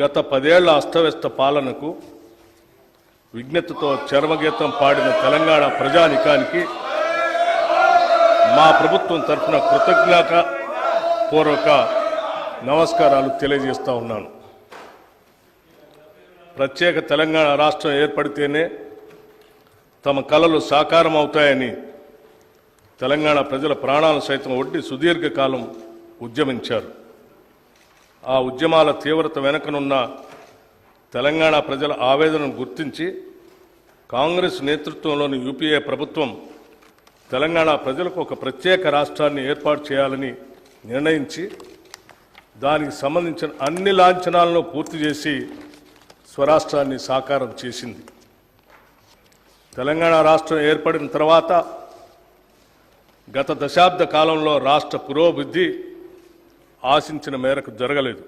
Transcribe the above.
గత పదేళ్ళ అస్తవ్యస్త పాలనకు విజ్ఞతతో చర్మగీతం పాడిన తెలంగాణ ప్రజానికానికి మా ప్రభుత్వం తరఫున కృతజ్ఞత పూర్వక నమస్కారాలు తెలియజేస్తూ ఉన్నాను. ప్రత్యేక తెలంగాణ రాష్ట్రం ఏర్పడితేనే తమ కళలు సాకారం అవుతాయని తెలంగాణ ప్రజల ప్రాణాలు సైతం ఒడ్డి సుదీర్ఘకాలం ఉద్యమించారు. ఆ ఉద్యమాల తీవ్రత వెనుకనున్న తెలంగాణ ప్రజల ఆవేదనను గుర్తించి కాంగ్రెస్ నేతృత్వంలోని యూపీఏ ప్రభుత్వం తెలంగాణ ప్రజలకు ఒక ప్రత్యేక రాష్ట్రాన్ని ఏర్పాటు చేయాలని నిర్ణయించి దానికి సంబంధించిన అన్ని లాంఛనాలను పూర్తి చేసి స్వరాష్ట్రాన్ని సాకారం చేసింది. తెలంగాణ రాష్ట్రం ఏర్పడిన తర్వాత గత దశాబ్ద కాలంలో రాష్ట్ర పురోభివృద్ధి ఆశించిన మేరకు జరగలేదు.